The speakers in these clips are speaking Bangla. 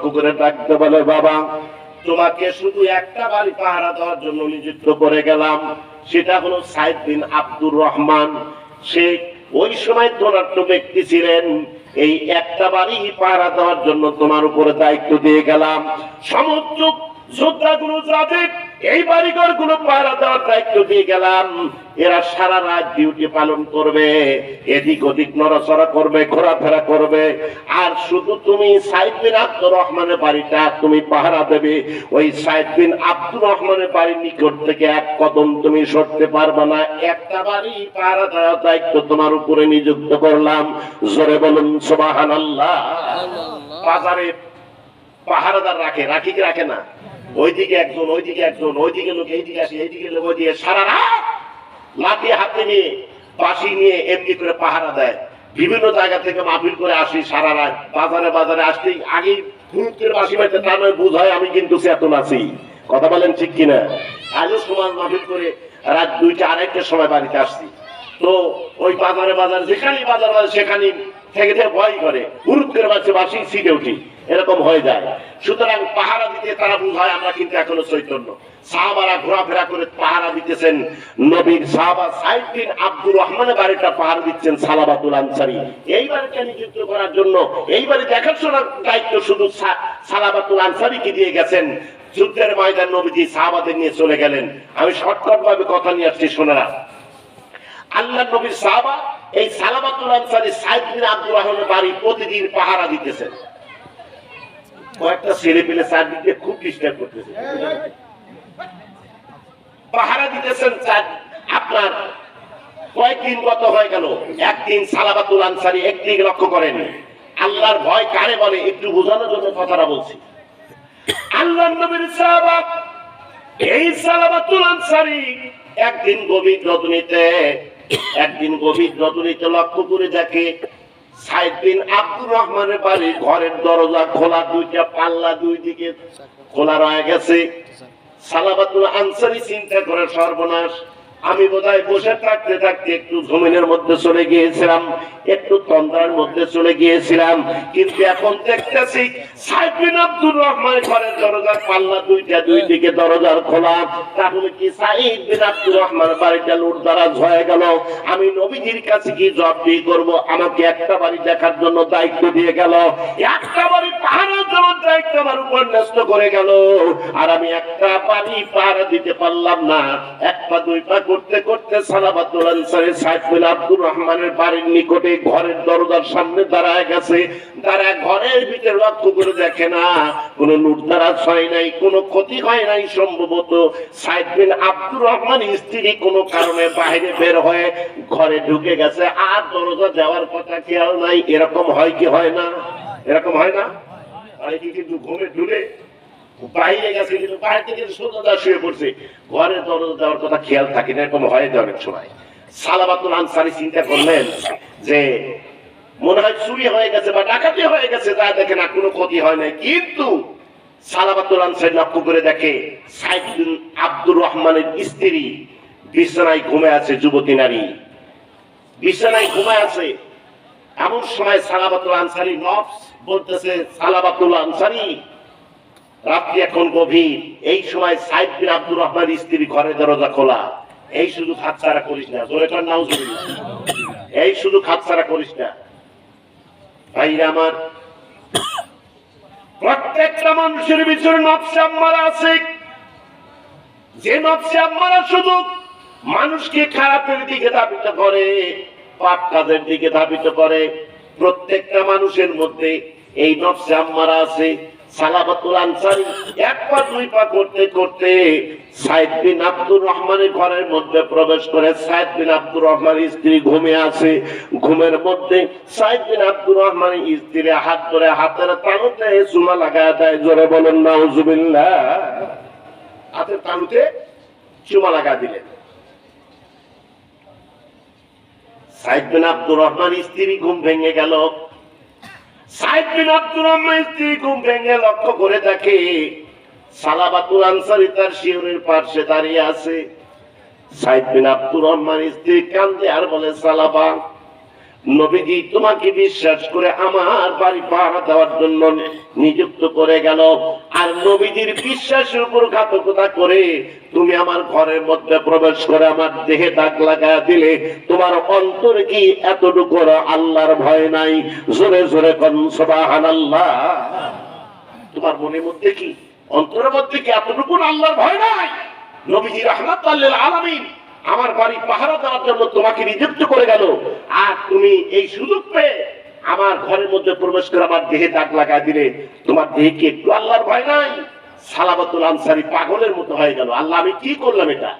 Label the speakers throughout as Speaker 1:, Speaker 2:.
Speaker 1: করে ডাকতে বলে, বাবা, তোমাকে শুধু একটা বাড়ি পাহারা দেওয়ার জন্য নিযুক্ত করে গেলাম। সেটা হলো সাইদ বিন আব্দুর রহমান। সে ওই সময় ধনাত্ম ব্যক্তি ছিলেন। এই একটা বাড়ি পাহারা দেওয়ার জন্য তোমার উপরে দায়িত্ব দিয়ে গেলাম। সমস্ত যোদ্ধাগুলো যাদের এই বাড়িঘরগুলো পাহারা দেওয়ার দায়িত্ব দিয়ে গেলাম। এরা সারা রাত ডিউটি পালন করবে এদিক ওদিক নড়াচড়া করবে ঘোরাফেরা করবে। আর শুধু তুমি সাইদ বিন আব্দুর রহমানের বাড়িটা তুমি পাহারা দেবে। ওই সাইদ বিন আব্দুর রহমানের বাড়ির নিকট থেকে এক কদম তুমি সরতে পারবে না। একটা বাড়ি পাহারা দেওয়ার দায়িত্ব তোমার উপরে নিযুক্ত করলাম। জোরে বলুন সুবাহান আল্লাহ বাজারে পাহারাদার রাখে রাখি কি রাখে না? ওইদিকে একজন ওইদিকে একজন, ওইদিকে লোক, এইদিকে আসে, এইদিকে লোক, ওইদিকে সারা রাত লাঠি, হাতে নিয়ে, বাঁশি নিয়ে এমনি করে পাহারা দেয়। বিভিন্ন জায়গা থেকে মাহফিল করে আসি সারা রাত। বাজারে বাজারে আসতেই আগে ফুট করে বাঁশি বাড়িতে তার নয়, বুঝ হয় আমি কিন্তু চেতন আছি। কথা বলেন ঠিক কিনা? আজও সমান মাহফিল করে রাত দুইটা, আড়াইটার সময় বাড়িতে আসছি। তো ওই বাজারে, বাজার, যেখানেই বাজার বাজার সেখানে থেকে থেকে ভয় করে। হুরুত করে বাঁচছে বাসি সিটে উঠি। এরকম হয়ে যায়। সুতরাং পাহারা দিতে তারা বুঝায়, আমরা কিন্তু এখনও চৈতন্য। সাহাবারা ঘোরাফেরা করে পাহারা দিতেছেন নবীর সাহাবা সাইদ বিন আব্দুর রহমানের বাড়িটা পাহারা দিচ্ছেন সালাবাতুল আনসারি। এই বাড়িটা নিযুক্ত করার জন্য, এই বাড়ি দেখাশোনার দায়িত্ব শুধু সালাবাতুল আনসারিকে দিয়ে গেছেন। যুদ্ধের ময়দান নবীজি সাহাবাদের নিয়ে চলে গেলেন। আমি শর্টকাট ভাবে কথা নিয়ে আসছি শোনারা আল্লাহ নবীর সাহাবা এই সালাবাতুল আনসারি সাইদ বিন আব্দুর রহমানের বাড়ি প্রতিদিন পাহারা দিতেছেন। কয়েকটা ছেলে পেলে চারদিকে খুব ডিস্টার্ব করতেছে। পাহারা দিতেছেন চার আপনার কয়েকদিন গত হয়ে গেল? একদিন সালাবাতুল আনসারি একদিন লক্ষ্য করেন। আল্লাহর ভয় কারে বলে? একটু বোঝানোর জন্য কথাটা বলছি। আল্লাহ নবীর সাহাবা, এই সালাবাতুল আনসারি একদিন গভীর রজনীতে একদিন গভীর রজনীতে লক্ষ্য করে দেখে রহমানের ঘরের দরজা খোলা দুইটা পাল্লা দুই দিকে খোলা রয়ে গেছে। সর্বনাশ। আমি বোধহয় বসে থাকতে থাকতে একটু জমিনের মধ্যে চলে গিয়েছিলাম, একটু তন্দ্রার মধ্যে চলে গিয়েছিলাম, কিন্তু এখন দেখতেছি সাইদ বিন আব্দুর রহমান ঘরের দরজার পাল্লা দুইটা, দুই দিকে দরজার খোলা। তাহলে কি সাইদ বিন আব্দুর রহমান বাড়িটা লুট দারাজ হয়ে গেল? আমি নবীজির কাছে কি জব দিয়ে করব? আমাকে একটা বাড়ি দেখার জন্য দায়িত্ব দিয়ে গেল। একটা বাড়ি পাহারা দেওয়ার দায়িত্ব আমার উপর ন্যস্ত করে গেল। আর আমি একটা বাড়ি পাহাড়া দিতে পারলাম না। এক পা দুই পা করতে করতে সালাবাতুল বিন আব্দুর রহমানের বাড়ির নিকটে ঘরের দরজার সামনে দাঁড়ায় গেছে। তারা ঘরের ভিতরে লক্ষ্য করে দেখে না হয় নাই, কোনো ক্ষতি হয় নাই সম্ভবত। বিন আব্দুর রহমান স্ত্রী কোনো কারণে বাইরে বের হয়ে ঘরে ঢুকে গেছে। আর দরজা দেওয়ার কথা খেয়াল নাই, এরকম হয় কি হয় না? এরকম হয় না? অনেকে কিন্তু ঘুমে ঢুলে বাইরে গেছে, কিন্তু বাইরে থেকে শুয়ে পড়ছে। ঘরে দেওয়ার কথা খেয়াল থাকে না, এরকম হয় অনেক সময়। সালাবাতুল আনসারি চিন্তা করলেন যে, মনে হয় চুরি হয়ে গেছে বা ডাকাতি হয়ে গেছে, তা দেখে না, কোনো ক্ষতি হয় কিন্তু সালাবাতুল আনসারি লক্ষ্য করে দেখে আব্দুর রহমানের স্ত্রী বিছানায় ঘুমে আছে, যুবতী নারী। বিছানায় ঘুমে আছে। এমন সময় সালাবাতুল আনসারি নফস বলতেছে সালাবাতুল আনসারি রাত্রি এখন গভীর। এই সময় সাইদ বিন আব্দুর রহমান স্ত্রী ঘরে দরজা খোলা। এই শুধু খাতসারা করিস না। জোরে কর, নাউজুবিল্লাহ। এই শুধু খাতসারা করিস না। ভাইরা আমার, প্রত্যেকটা মানুষের ভিতরে নকশা আম্মারা আছে। যে নকশা আম্মারা শুধু মানুষকে খারাপের দিকে ধাবিত করে, পাপ কাজের দিকে ধাবিত করে, প্রত্যেকটা মানুষের মধ্যে এই নকশা আম্মারা আছে। সালাবাতুল আনসারি। এক পা, দুই পা করতে করতে সাইদ বিন আব্দুর রহমানের ঘরের মধ্যে প্রবেশ করে সাইদ বিন আব্দুর রহমানের স্ত্রী ঘুমে আছে। ঘুমের মধ্যে সাইদ বিন আব্দুর রহমানের স্ত্রী হাত ধরে হাতের তালুতে চুমা লাগায় দেয়, জোরে বলেন, নাউজুবিল্লাহ। হাতের তালুতে চুমা লাগা দিলেন সাইদ বিন আব্দুর রহমান স্ত্রী ঘুম ভেঙে গেল। সাইদ স্ত্রী লক্ষ্য করে তার পাশে দাঁড়িয়ে আছে। সাইদ আব্দুর রহমান স্ত্রী কান্দে আর বলে, সালাবা নবীজি তোমাকে বিশ্বাস করে আমার বাড়ি পাহারা দেওয়ার জন্য নিযুক্ত করে গেল। আর নবীজির বিশ্বাসের উপর ঘাতকতা করে তুমি আমার ঘরের মধ্যে প্রবেশ করে আমার দেহে দাগ লাগায় দিলে। তোমার অন্তরে কি এতটুকু আল্লাহর ভয় নাই? জোরে জোরে কন, সুবহানাল্লাহ। তোমার মনের মধ্যে কি, অন্তরের মধ্যে কি এতটুকু আল্লাহর ভয় নাই? নবীজি রাহমাতুল্লাহ আলামিন আমার বাড়ি পাহারা দেওয়ার জন্য তোমাকে নিযুক্ত করে গেল। আর তুমি এই সুযোগ পেয়ে আমার ঘরের মধ্যে প্রবেশ করে আমার দেহে দাগ লাগায় দিলে। তোমার দেহে কি একটু আল্লাহর ভয় নাই সালাবাতুল আনসারি পাগলের মতো হয়ে গেল। আল্লাহ, আমি কি করলাম এটা?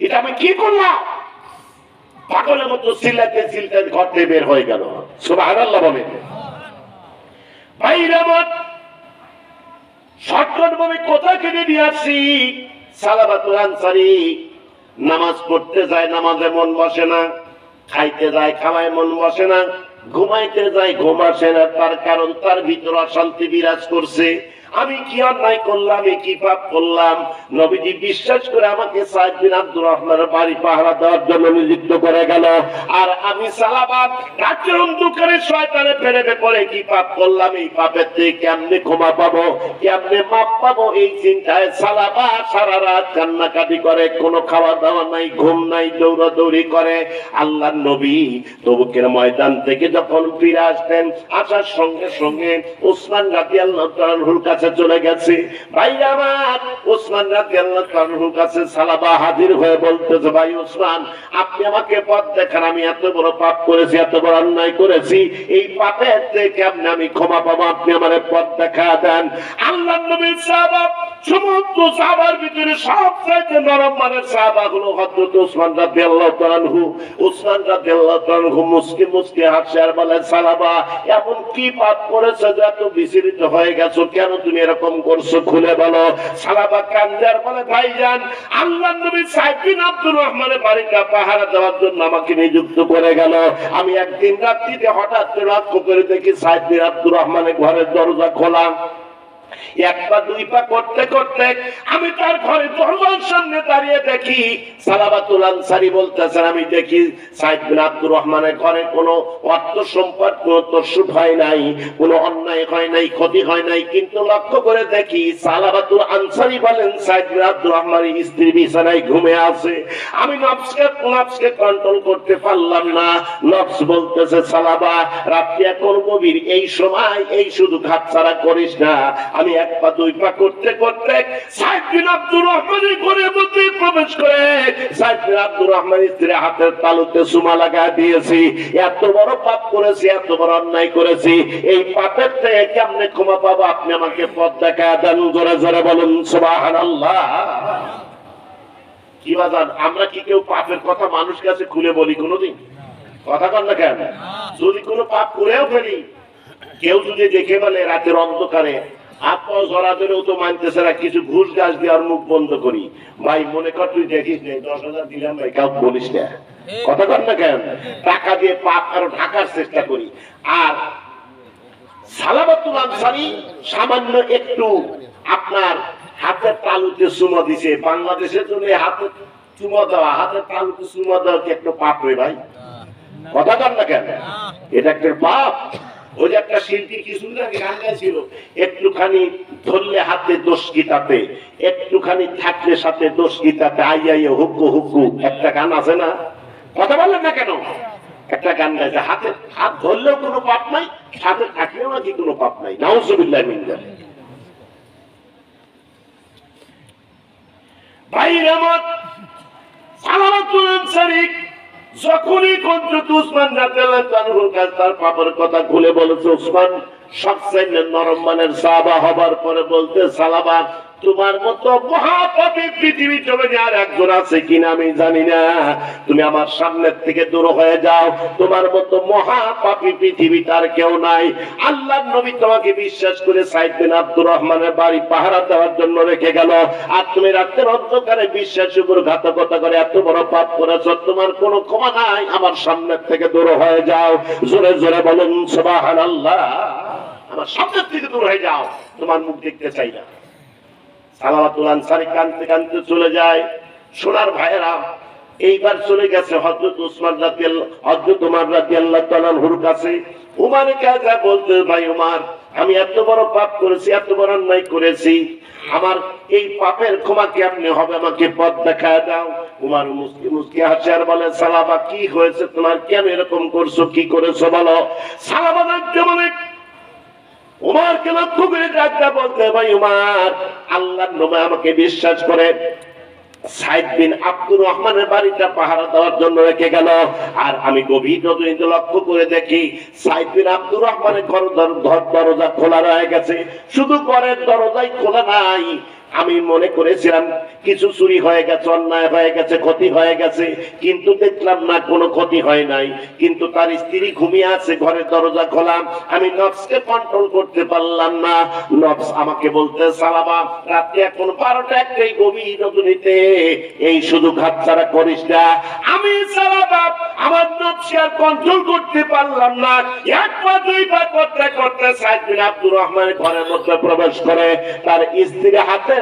Speaker 1: এটা আমি কি করলাম? পাগলের মতো সিল্লাতে সিল্লাতে ঘর থেকে বের হয়ে গেল। সুবহানাল্লাহ বলেন। ভাইরা আমার শর্টকাট ভাবে কোথায় কেটে নিয়ে আসছি সালাবাতুল আনসারি নামাজ পড়তে যায়, নামাজে মন বসে না। খাইতে যায়, খাওয়ায় মন বসে না। ঘুমাইতে যায়, ঘুম আসে না। তার কারণ তার ভিতর অশান্তি বিরাজ করছে। আমি কি অন্যায় করলাম কি পাপ করলাম? নবীজি বিশ্বাস করে আমাকে সাহেব আব্দুর রহমানের বাড়ি পাহারা দেওয়ার জন্য নিযুক্ত করে গেল। আর আমি সালাবাদ রাত্রের অন্ধকারে শয়তানে ফেরেবে পরে কি পাপ করলাম? এই পাপের থেকে কেমনে ক্ষমা পাবো? কেমনে মাপ পাবো? এই চিন্তায় সালাবা সারা রাত কান্নাকাটি করে, কোনো খাওয়া দাওয়া নাই, ঘুম নাই, দৌড়াদৌড়ি করে। আল্লাহ নবী তবুকের ময়দান থেকে যখন ফিরে আসতেন আসার সঙ্গে সঙ্গে ওসমান রাতি আল্লাহ কাছে চলে গেছে। ভাই আমার, ওসমান রাতি আল্লাহ কাছে সালাবা হাজির হয়ে বলতেছে, ভাই ওসমান, আপনি আমাকে পথ দেখান, আমি এত বড় পাপ করেছি, এত বড় অন্যায় করেছি। এই পাপের থেকে আপনি আমি ক্ষমা পাবো? আপনি আমার পথ দেখা দেন। আল্লাহ নবীর সাহাবা, সমস্ত সাহাবার ভিতরে সবচাইতে নরম মানের সাহাবা হলো হযরত ওসমান রাদিয়াল্লাহু তাআলাহু ওসমান রাদিয়াল্লাহু তাআলাহু মুসকি মুসকি হাসে আর বলে, সালাবা, এমন কি পাপ করেছে যে এত বিচলিত হয়ে গেছো? কেন তুমি এরকম করছ, খুলে বলো। সালাবা কান্দার বলে ভাইজান আল্লাহ নবী সাইফিন আব্দুর রহমানের বাড়িটা পাহারা দেওয়ার জন্য আমাকে নিযুক্ত করে গেল। আমি একদিন রাত্রিতে হঠাৎ লক্ষ্য করে দেখি বিন আব্দুর রহমানের ঘরের দরজা খোলা। এক পা, দুই পা করতে করতে আমি তার ঘরে সামনে দাঁড়িয়ে দেখি সালাবাতুল আনসারি বলতেছেন, আমি দেখি আব্দুর রহমানের ঘরে কোনো অর্থ সম্পদ, কোনো হয় নাই, কোনো অন্যায় হয় নাই, ক্ষতি হয় নাই, কিন্তু লক্ষ্য করে দেখি সালাবাতুল আনসারি বলেন আব্দুর রহমানের স্ত্রী বিছানায় ঘুমে আছে। আমি নফসকে নফসকে কন্ট্রোল করতে পারলাম না। নফস বলতেছে, সালাবা, রাত্রি এখন গভীর, এই সময় এই শুধু ঘাট ছাড়া করিস না আমি এক পা দুই পা করতে করতে সাইদ বিন আব্দুর রহমানের ঘরের মধ্যে প্রবেশ করে। সাইদ বিন আব্দুর রহমানের স্ত্রী হাতের তালুতে সুমা লাগা দিয়েছি। এত বড় পাপ করেছি এত বড় অন্যায় করেছি। এই পাপের থেকে কেমনে ক্ষমা পাবো? আপনি আমাকে পথ দেখা দেন জোরে জোরে বলুন সুবহানাল্লাহ। কি বাজান আমরা কি কেউ পাপের কথা মানুষ কাছে খুলে বলি কোনোদিন? কথা কর না কেন? যদি কোনো পাপ করেও ফেলি কেউ যদি দেখে বলে রাতের অন্ধকারে আত্মা জড়া তো মানতেছে না কিছু ঘুষ গাছ দেওয়ার মুখ বন্ধ করি। ভাই মনে কর তুই দেখিস নে দশ হাজার দিলাম ভাই কাউ বলিস না। কথা কর না কেন? টাকা দিয়ে পাপ আরও ঢাকার চেষ্টা করি। আর সালাবাতুল আনসারি সামান্য একটু আপনার হাতের তালুতে সুমা দিছে। বাংলাদেশের জন্য হাতে চুমা দেওয়া হাতের তালুতে সুমা দেওয়া কি একটু পাপ রে ভাই? কথা কর না কেন? এটা একটা পাপ। ওই যে একটা শিল্পী কিছুদিন আগে গান গাইছিল। একটুখানি ধরলে হাতে দোষ গীতাতে, একটুখানি থাকলে সাথে দোষ গীতাতে, আই আই হুকু হুকু একটা গান আছে না? কথা বললেন না কেন? একটা গান গাইছে। হাতে হাত ধরলেও কোনো পাপ নাই হাতে থাকলেও নাকি কোনো পাপ নাই। নাউজুবিল্লাহ মিন যালিক। ভাইর আমার সালামাতুল আনসারী যখনই কন্দ্রত উসমান তার পাপের কথা খুলে বলেছে, উসমান সবচেয়ে নরম মানের সাহাবা হবার পরে বলতে সালাবা তোমার মতো মহাপাপী পৃথিবী চলে আর একজন আছে কিনা আমি জানি না। তুমি আমার সামনের থেকে দূর হয়ে যাও। তোমার মতো মহাপাপী পৃথিবী তার কেউ নাই। আল্লাহ নবী তোমাকে বিশ্বাস করে সাইদ বিন আব্দুর রহমানের বাড়ি পাহারা দেওয়ার জন্য রেখে গেল। আর তুমি রাত্রের অন্ধকারে বিশ্বাসের উপর ঘাতকতা করে এত বড় পাপ করেছ, তোমার কোনো ক্ষমা নাই। আমার সামনের থেকে দূর হয়ে যাও। জোরে জোরে বলুন, সুবহানাল্লাহ। আমার সামনের থেকে দূর হয়ে যাও। তোমার মুখ দেখতে চাই না। আমি এত বড় পাপ করেছি, এত বড় অন্যায় করেছি। আমার এই পাপের ক্ষমা কি আপনি হবে? আমাকে পথ দেখায় দাও। উমার মুসকি মুসকি হাসে আর বলে, সালাবা, কি হয়েছে? তোমার কেন এরকম করছ? কি করেছ বলো? সালাবা বলে উমারকে লক্ষ্য করে বলতে ভাই উমার, আল্লাহর আমাকে বিশ্বাস করে। সাইদ বিন আব্দুর রহমানের বাড়িটা পাহারা দেওয়ার জন্য রেখে গেল। আর আমি গভীর নজরিতে লক্ষ্য করে দেখি, সাইদ বিন আব্দুর রহমানের ঘর দরজা খোলা রয়ে গেছে। শুধু ঘরের দরজাই খোলা নাই আমি মনে করেছিলাম, কিছু চুরি হয়ে গেছে, অন্যায় হয়ে গেছে, ক্ষতি হয়ে গেছে, কিন্তু দেখলাম না, কোনো ক্ষতি হয় নাই। কিন্তু তার স্ত্রী ঘুমিয়ে আছে, ঘরের দরজা খোলা। আমি নফসকে কন্ট্রোল করতে পারলাম না। নফস আমাকে বলতে সালাবা রাত্রে এখন বারোটা একটাই গভীর রজনীতে। এই শুধু ঘাত ছাড়া করিস না। আমি সালাবা আমার নফসকে আর কন্ট্রোল করতে পারলাম না। একবার দুইবার করতে করতে সাইদ বিন আব্দুর রহমানের ঘরের মধ্যে প্রবেশ করে। তার স্ত্রী হাতে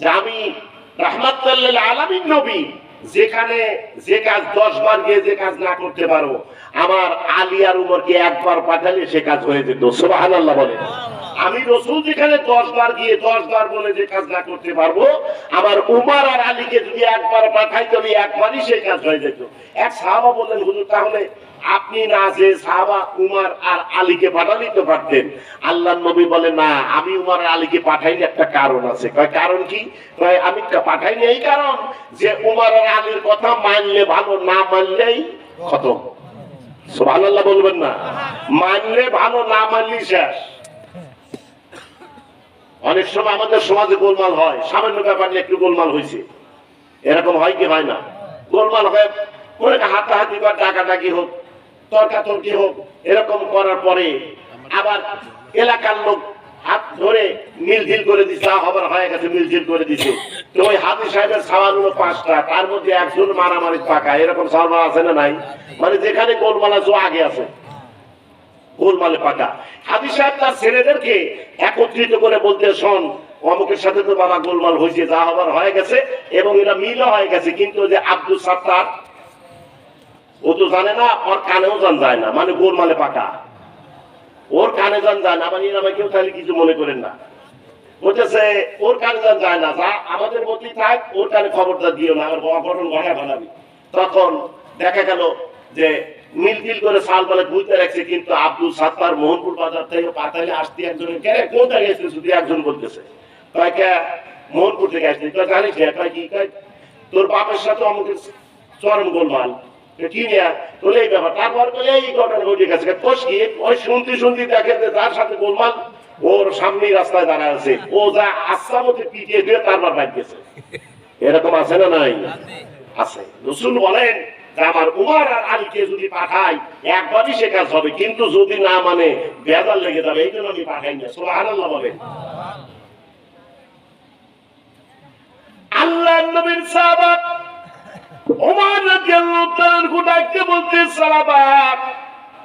Speaker 1: যে আমি রাহমাতুল্লাহ আলামিন নবী, যেখানে যে কাজ দশ বার গিয়ে যে কাজ না করতে পারো, আমার আলী আর উমরকে একবার পাঠালে সে কাজ হয়ে যেত। সুবহানাল্লাহ বলেন আমি রসুল যেখানে দশ বার গিয়ে দশ বার বলে যে কাজ না করতে পারব, আমার উমার আর আলীকে যদি একবার পাঠাই তবে একবারই সেই কাজ হয়ে যেত। এক সাহাবা বললেন, হুজুর, তাহলে আপনি না যে সাহাবা উমার আর আলীকে পাঠালেই তো পারতেন আল্লাহ নবী বলে, না, আমি উমার আলীকে পাঠাইনি, একটা কারণ আছে। কয়, কারণ কি? কয়, আমি পাঠাইনি এই কারণ যে উমার আর আলীর কথা মানলে ভালো, না মানলেই খতম। সুবহানাল্লাহ বলবেন না। মানলে ভালো, না মানলে শেষ। অনেক সময় আমাদের সমাজে গোলমাল হয়। সামান্য ব্যাপার নিয়ে একটু গোলমাল হয়েছে। এরকম হয় কি হয় না? গোলমাল হয় করে হাতাহাতি বা ডাকাডাকি হোক তর্কাতর্কি হোক এরকম করার পরে আবার এলাকার লোক হাত ধরে মিলঝিল করে দিচ্ছে আহ, আবার হয়ে গেছে মিলঝিল করে দিচ্ছে তো ওই হাজি সাহেবের সাওয়াল হলো পাঁচটা তার মধ্যে একজন মারামারি পাকা এরকম সালমান আছে না নাই? মানে যেখানে গোলমাল ও আগে আছে গোলমালে পাকা। হাজি সাহেব তার ছেলেদেরকে একত্রিত করে বলতে শোন অমুকের সাথে তো বাবা গোলমাল হয়েছে যা হবার হয়ে গেছে এবং এরা মিল হয়ে গেছে কিন্তু যে আব্দুল সাত্তার ও তো জানে না, ওর কানেও জান যায় না মানে গোলমালে পাকা। ওর কানে জান যায় না মানে এরা কেউ তাহলে কিছু মনে করেন না। বলতেছে, ওর কানে জান যায় না, যা আমাদের মধ্যেই থাক, ওর কানে খবরটা দিও না, আমার অঘটন ঘটা বানাবি। তখন দেখা গেল যে মিলটিল করে সাল বলে বুঝতে রাখছে, কিন্তু আব্দুল সাত্তার মোহনপুর বাজার থেকে পাতালে আসতে একজনের কে কোথায় গেছে? শুধু একজন বলতেছে। কয়, কে? মোহনপুর থেকে আসছে। জানিস তোর বাপের সাথে আমাকে চরম গোলমাল। এরকম আছে না নাই? আছে। রসুল বলেন আমার উমার আর আলীকে যদি পাঠাই, একবারই সে কাজ হবে। কিন্তু যদি না মানে বেজাল লেগে যাবে। এই জন্য আমি পাঠাই না। সুবহানাল্লাহ বলেন। আল্লাহ নবীর সাহাবা বলতে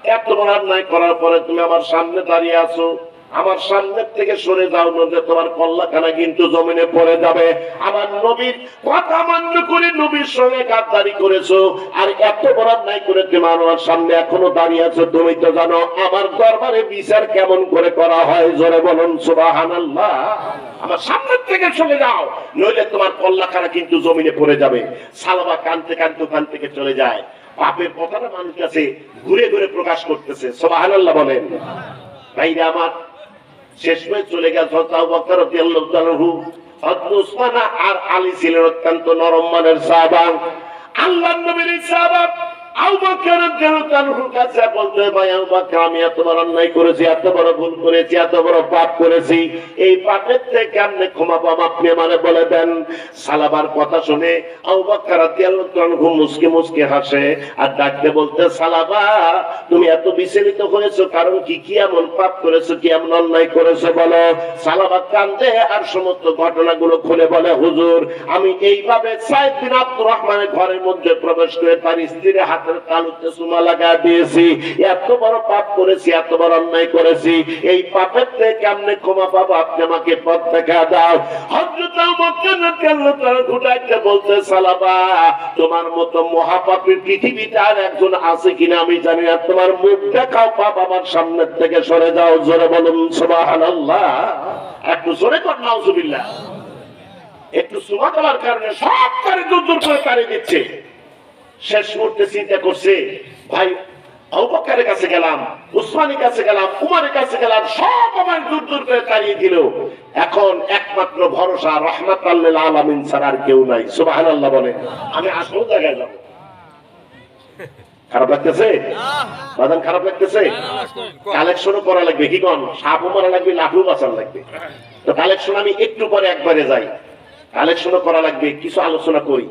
Speaker 1: এত বড় নাই করার পরে তুমি আমার সামনে দাঁড়িয়ে আছো। আমার সামনে থেকে সরে যাও নদে তোমার কল্লাখানা কিন্তু জমিনে পড়ে যাবে। আমার নবীর কথা মান্য করে নবীর সঙ্গে গাদ্দারি করেছ, আর এত বড় অন্যায় করে তুমি আমার সামনে এখনও দাঁড়িয়ে আছো, তুমি তো জানো আমার দরবারে বিচার কেমন করে করা হয়, জোরে বলুন, সুবহানাল্লাহ। আমার সামনের থেকে চলে যাও, নইলে তোমার কল্লাখানা কিন্তু জমিনে পড়ে যাবে। সালবা কানতে কানতে ওখান থেকে চলে যায়। পাপের কথাটা মানুষ কাছে ঘুরে ঘুরে প্রকাশ করতেছে, সুবহানাল্লাহ বলেন। ভাইরা আমার শেষ হয়ে চলে গেছে আর আলী ছিলেন অত্যন্ত নরম মানের সাহাবান আল্লাহ নবীর সাহাবা আবু বকর রাদিয়াল্লাহু এত ডাকতে বলতে, সালাবা, তুমি এত বিচলিত হয়েছো, কারণ কি কি এমন পাপ করেছ, কি এমন অন্যায় করেছ, বলো? সালাবা কান্দে আর সমস্ত ঘটনাগুলো খুলে বলে, হুজুর, আমি এইভাবে সাইদ আব্দুর রহমানের ঘরের মধ্যে প্রবেশ করে তার স্ত্রীর সুমা লাগা দিয়েছি। এত বড় পাপ করেছি, এত বড় অন্যায় করেছি। এই পাপের থেকে কেমনে ক্ষমা পাবো? আপনি আমাকে পথ দেখা দাও। তোমার মতো পৃথিবীতে আর একজন আছে কিনা আমি জানি না। তোমার মুখ দেখাও, পাপ আমার সামনের থেকে সরে যাও। জোরে বলুন একটু কর, নাউজুবিল্লাহ। একটু সুমা দেওয়ার কারণে সব কারে দূর দূর করে তাড়িয়ে দিচ্ছে। শেষ মুহূর্তে চিন্তা করছে, ভাই, অবকারের কাছে গেলাম, উসমানের কাছে গেলাম, উমারের কাছে গেলাম, সব আমার দূর দূর করে তাড়িয়ে দিল। এখন একমাত্র ভরসা, রহমত আল্লাহ আলমিন ছাড়া আর কেউ নাই। সুবাহ আল্লাহ বলে। আমি আসল জায়গায় যাব। খারাপ লাগতেছে? বাদান খারাপ লাগতেছে? কালেকশনও করা লাগবে, কি কন? সাপও মারা লাগবে, লাঠু বাঁচার লাগবে। তো কালেকশন আমি একটু পরে একবারে যাই। কালেকশনও করা লাগবে, কিছু আলোচনা করি।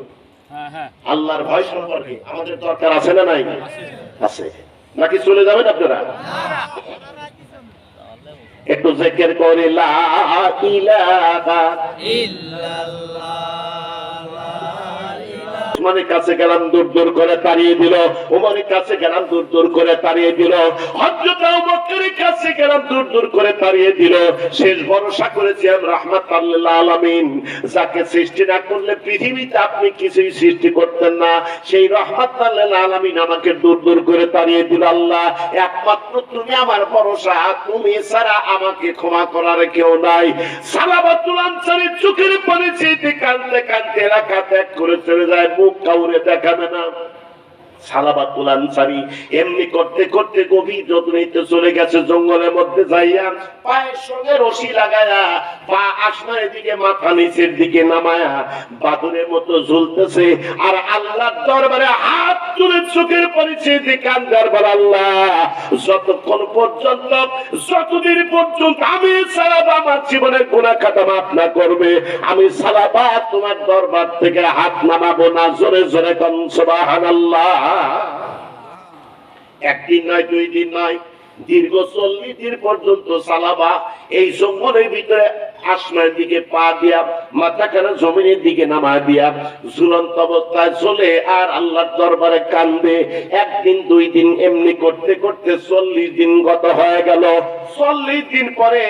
Speaker 1: আল্লাহর ভয় সম্পর্কে আমাদের দরকার আছে না নাই? আছে। নাকি চলে যাবেন আপনারা? একটু জেকের করে লা ইলাহা উসমানের কাছে গেলাম, দূর দূর করে তাড়িয়ে দিল। উমরের কাছে গেলাম, দূর দূর করে তাড়িয়ে দিল। হযরত আবু বকরের কাছে গেলাম, দূর দূর করে তাড়িয়ে দিল। শেষ ভরসা করেছি আমি রাহমাতাল্লাহ আলামিন। যাকে সৃষ্টি না করলে পৃথিবীতে আপনি কিছুই সৃষ্টি করতেন না। সেই রহমত আল্লাহ আলামিন আমাকে দূর দূর করে তাড়িয়ে দিল, আল্লাহ। একমাত্র তুমি আমার ভরসা, তুমি ছাড়া আমাকে ক্ষমা করার কেউ নাই। সালাবাতুল আনসারের চোখের পানি চেয়ে কাঁদতে কাঁদতে এলাকা ত্যাগ করে চলে যায়। মুখ কাউরে দেখাবে না। এমনি করতে করতে গভীর চলে গেছে জঙ্গলের মধ্যে যাইয়া, পায়ের সঙ্গে রশি লাগায়া, পা আসমানের দিকে, মাথা নিচের দিকে নামায়া, বাদুরের মতো ঝুলতেছে। আর আল্লাহর দরবারে হাত তুলে চোখের পরিচয় দিয়ে কান্দার বল আল্লাহ যতক্ষণ পর্যন্ত, যতদিন পর্যন্ত আমি সালাবা আমার জীবনের গুণা খাতা মাফ না করবে, আমি সালাবা তোমার দরবার থেকে হাত নামাবো না, জোরে জোরে কন, সুবহানাল্লাহ। একদিন নয়, দুই দিন নয় দীর্ঘ চল্লিশ দিন পর্যন্ত সালাবা এই জঙ্গলের ভিতরে আসমানের দিকে পা দিয়া, মাথা খানা জমিনের দিকে নামা দিয়া? ঝুলন্ত অবস্থায় চলে আর আল্লাহর দরবারে কান্দে একদিন, দুই দিন এমনি করতে করতে চল্লিশ দিন গত হয়ে গেল। চল্লিশ দিন পরে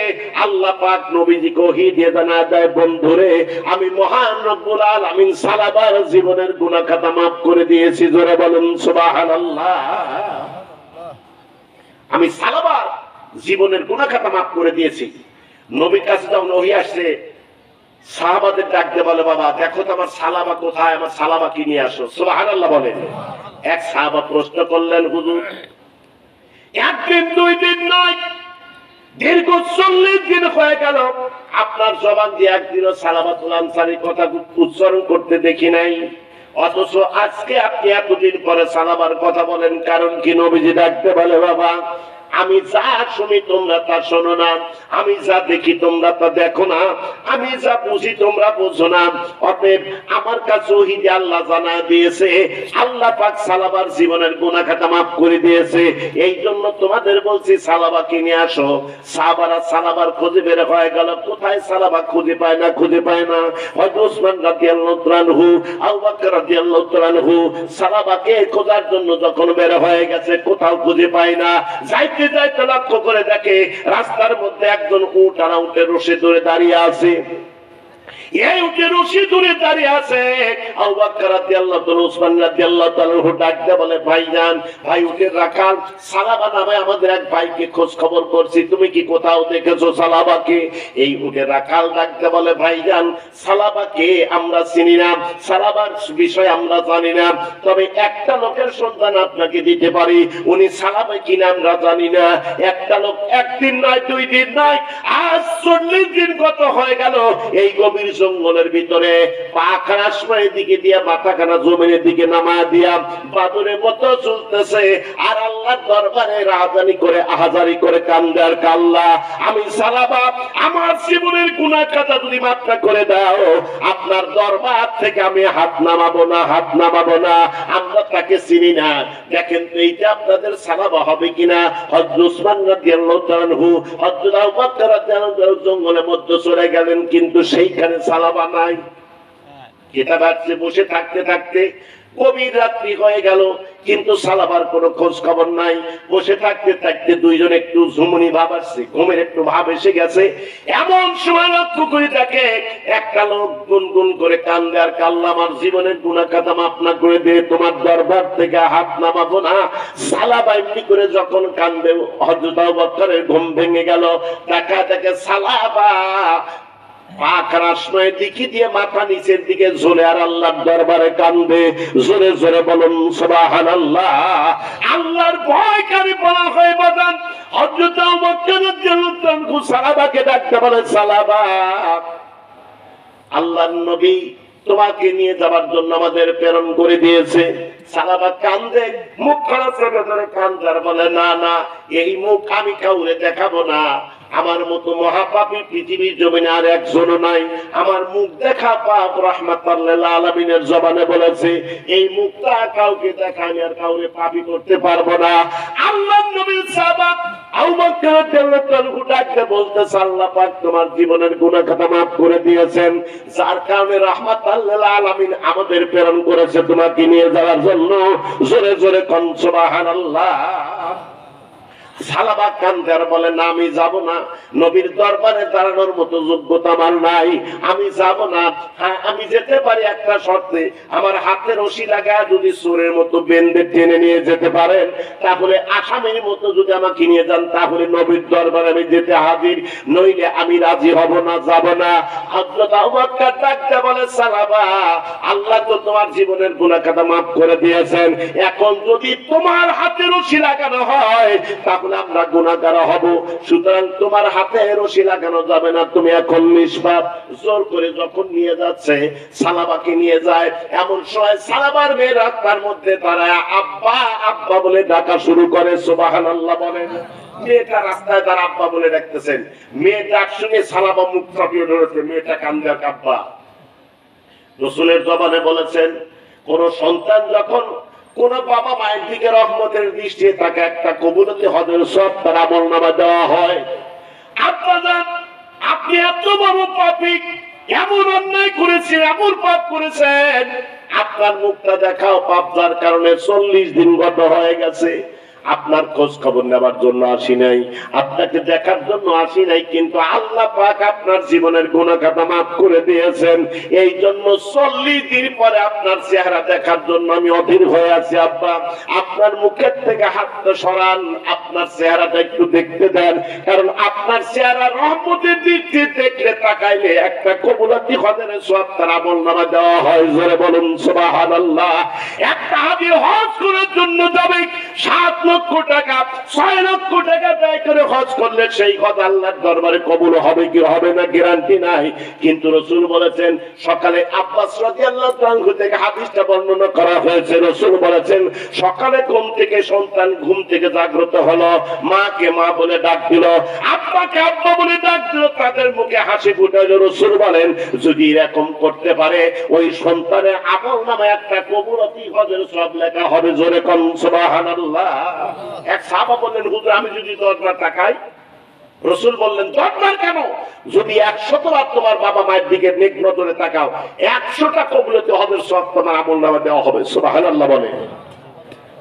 Speaker 1: আল্লাহ পাক নবীজি কহি দিয়ে জানা দেয়, বন্ধুরে, আমি মহান রব্বুল আলামিন সালাবার জীবনের গুনাহ খাতা মাফ করে দিয়েছি। জোরে বলুন, সুবহানাল্লাহ। আমি সালাবার জীবনের গুণা খাতা মাফ করে দিয়েছি। নবীর কাছে যখন নহি আসছে সাহাবাদের ডাকতে বলে, বাবা, দেখো তো আমার সালাবা কোথায়? আমার সালাবা কি নিয়ে আসো? সুবহানাল্লাহ বলে। এক সাহাবা প্রশ্ন করলেন, হুজুর, একদিন, দুই দিন নয়, দীর্ঘ চল্লিশ দিন হয়ে গেল। আপনার জবান দিয়ে একদিনও সালাবাতুল আনসারির কথা উচ্চারণ করতে দেখি নাই। অথচ আজকে আপনি এতদিন পরে সালাবার কথা বলেন কারণ কি নবীজি ডাকতে বলে বাবা? আমি যা শুনি তোমরা তা শোনো না। আমি যা দেখি তোমরা তা দেখো না। আমি যা বুঝি তোমরা বুঝো না। অতএব আমার কাছে ওহিদে আল্লাহ জানা দিয়েছে, আল্লাহ পাক সালাবার জীবনের গুনাহ খাতা মাফ করে দিয়েছে। এই জন্য তোমাদের বলছি, সালাবা কিনে আসো। সাহাবারা সালাবার খুঁজে বের হয়ে গেল। কোথায় সালাবা খুঁজে পায় না, খুঁজে পায় না? হয়তো ওসমান রাদিয়াল্লাহু তাআলাহু আবু বকর রাদিয়াল্লাহু তাআলাহু সালাবাকে খোঁজার জন্য যখন বের হয়ে গেছে, কোথাও খুঁজে পায় না। যাইতে যাইতে লক্ষ্য করে দেখে রাস্তার মধ্যে একজন উট উঠে রসে ধরে দাঁড়িয়ে আছে। এই কি আমরা চিনি না। সালাবার বিষয় আমরা জানি না। তবে একটা লোকের সন্ধান আপনাকে দিতে পারি। উনি সালাবে কিনা আমরা জানি না। একটা লোক একদিন নয়, দুই দিন নয়, আজ চল্লিশ দিন গত হয়ে গেল? এই গভীর জঙ্গলের ভিতরে দিকে দিয়া মাথা খানা জমিনের দিকে দিয়া মতো চলতেছে। আর আল্লাহর দরবারে রাহাজানি করে, আহাজারি করে কান্দে আর কাল্লা। আমি সালাবা, আমার জীবনের যদি মাত্রা করে দাও, আপনার দরবার থেকে আমি হাত নামাবো না, হাত নামাবো না। আমরা তাকে চিনি না। দেখেন, এইটা আপনাদের সালাবা হবে কিনা? হযরত উসমান আবু বকর রাদিয়াল্লাহু জঙ্গলের মধ্যে চলে গেলেন, কিন্তু সেইখানে সালাবা নাই। কেতাবাচ্ছে বসে থাকতে থাকতে গভীর রাত্রি হয়ে গেল, কিন্তু সালাবার কোনো খোঁজ খবর নাই। বসে থাকতে থাকতে দুইজন একটু ঝুমুনি ভাব আসছে, ঘুমের একটু ভাব এসে গেছে। এমন সময় লক্ষ্য করে দেখে একটা লোক গুনগুন করে কান্দে, আর কাল্লা, আমার জীবনের গুণা কাতা মাপ না করে দিয়ে তোমার দরবার থেকে হাত নামাবো না। সালাবা এমনি করে যখন কান্দে হজরত আবু বকরের ঘুম ভেঙে গেল। দেখা দেখে সালাবা আল্লাহ নবী তোমাকে নিয়ে যাবার জন্য আমাদের প্রেরণ করে দিয়েছে। সালাবা কান্দে, মুখ খারাপ কান্দার বলে, না না, এই মুখ আমি কাউরে দেখাবো না। আমার মতো মহাপাপী পৃথিবীর জমিনে আর একজনও নাই। আমার মুখ দেখা পাপ রহমাতাল্লাহ আলমিনের জবানে বলেছে, এই মুখটা কাউকে দেখানি আর কাউরে পাপি করতে পারব না। আল্লাহ নবীর সাহাবাত আল্লাহ আমাদের প্রেরণ করেছে তোমাকে নিয়ে যাওয়ার জন্য। জোরে জোরে কোন, সুবহানাল্লাহ। সালাবা কান্দার বলে, না, আমি যাব না। নবীর দরবারে দাঁড়ানোর মতো যোগ্যতা আমার নাই। আমি যাব না। হ্যাঁ আমি যেতে পারি একটা শর্তে। আমার হাতে রশি যদি সোরের মতো টেনে নিয়ে যেতে পারেন, তাহলে আসামের মতো যদি আমাকে নিয়ে যান, তাহলে নবীর দরবারে আমি যেতে হাজির। নইলে আমি রাজি হব না, যাব না। হযরত ডাকতে বলে, সালাবা, আল্লাহ তো তোমার জীবনের গুনাহ maaf করে দিয়েছেন। এখন যদি তোমার হাতে রশি লাগানো হয়, তাহলে আমরা গুণাগার হব। সুতরাং তোমার হাতে রশি লাগানো যাবে না। তুমি এখন নিষ্পাপ। জোর করে যখন নিয়ে যাচ্ছে, সালাবাকে নিয়ে যায়। এমন সময় সালাবার মেয়ে রাস্তার মধ্যে তারা আব্বা আব্বা বলে ডাকা শুরু করে সোবাহান আল্লাহ বলেন মেয়েটা রাস্তায় তার আব্বা বলে ডাকতেছেন। মেয়ে ডাক শুনে সালাবা মুখ চাপিয়ে ধরেছে। মেয়েটা কান্দে আব্বা রসুলের জবানে বলেছেন, কোন সন্তান যখন কোন বাবা মায়ের দিকে রহমতের দৃষ্টি তাকে একটা কবুলতি হজের সব তার আমল নামা দেওয়া হয়। আপনার আপনি এত বড় পাপিক, এমন অন্যায় করেছেন, এমন পাপ করেছেন, আপনার মুখটা দেখাও পাপ যার কারণে চল্লিশ দিন গত হয়ে গেছে। আপনার খোঁজ খবর নেবার জন্য আসি নাই, আপনাকে দেখার জন্য আসি নাই, কিন্তু আল্লাহ পাক আপনার জীবনের গুণাখাতা মাফ করে দিয়েছেন। এই জন্য চল্লিশ দিন পরে আপনার চেহারা দেখার জন্য আমি অধীর হয়ে আছি, আব্বা। আপনার মুখের থেকে হাতটা সরান, আপনার চেহারাটা একটু দেখতে দেন, কারণ আপনার চেহারা রহমতের দিক দিয়ে দেখলে তাকাইলে একটা কবুলাতি হজের সব তার আমল নামা দেওয়া হয়, জোরে বলুন সুবহানাল্লাহ। একটা হাজির হজ করার জন্য যাবে, সাত লক্ষ টাকা, ছয় লক্ষ টাকা ব্যয় করে হজ করলে সেই হজ আল্লাহর দরবারে কবুল হবে কি হবে না গ্যারান্টি নাই। কিন্তু রসুল বলেছেন, সকালে আব্বাস রাদিয়াল্লাহু তাআলা থেকে হাদিসটা বর্ণনা করা হয়েছে। রসুল বলেছেন, সকালে ঘুম থেকে সন্তান ঘুম থেকে জাগ্রত হলো, মাকে মা বলে ডাক দিল। আব্বাকে আব্বা বলে ডাক দিল, তাদের মুখে হাসি ফুটাইল। রসুল বলেন, যদি এরকম করতে পারে, ওই সন্তানের আমল নামে একটা কবুলতি হজের সব লেখা হবে জোরে কম সুবহানাল্লাহ। এক সাহাবা বললেন, হুজুর, আমি যদি দরবার টাকাই রসুল বললেন দরকার কেন? যদি একশত বার তোমার বাবা মায়ের দিকে নেক নজরে তাকাও, একশোটা কবুলতে হবে সব তোমার আমল নামে দেওয়া হবে। সুবহানাল্লাহ বলে।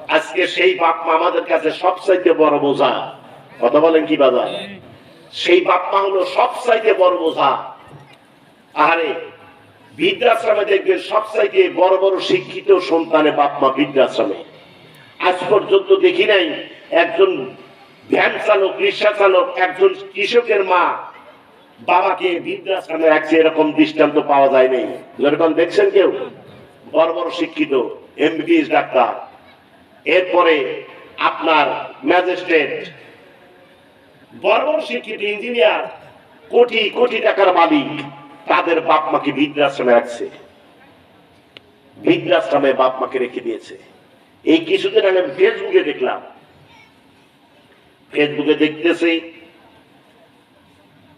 Speaker 1: আজকে সেই বাপ মা আমাদের কাছে সবচাইতে বড় বোঝা। কথা বলেন কি বাজার সেই বাপ মা হলো সবচাইতে বড় বোঝা। আরে বৃদ্ধাশ্রমে দেখবে সবচাইতে বড় বড় শিক্ষিত সন্তানে বাপ মা বৃদ্ধাশ্রমে। আজ পর্যন্ত দেখি নাই একজন ভ্যান চালক, রিক্সা চালক, একজন কৃষকের মা বাবাকে বৃদ্ধাশ্রমে রাখছে, এরকম দৃষ্টান্ত পাওয়া যায় নাই। যেরকম দেখছেন কেউ? বড় বড় শিক্ষিত, এমবিবিএস ডাক্তার। এরপরে আপনার ম্যাজিস্ট্রেট, বড় বড় শিক্ষিত ইঞ্জিনিয়ার, কোটি কোটি টাকার মালিক, তাদের বাপ মাকে বৃদ্ধাশ্রমে রাখছে। বৃদ্ধাশ্রমে বাপ মাকে রেখে দিয়েছে। এই কিছুদিন আগে ফেসবুকে দেখলাম। ফেসবুকে দেখতেছি,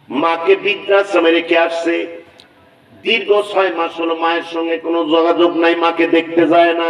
Speaker 1: মাকে বৃদ্ধাশ্রমে রেখে আসছে। দীর্ঘ ছয় মাস হলো মায়ের সঙ্গে কোনো যোগাযোগ নাই, মাকে দেখতে যায় না।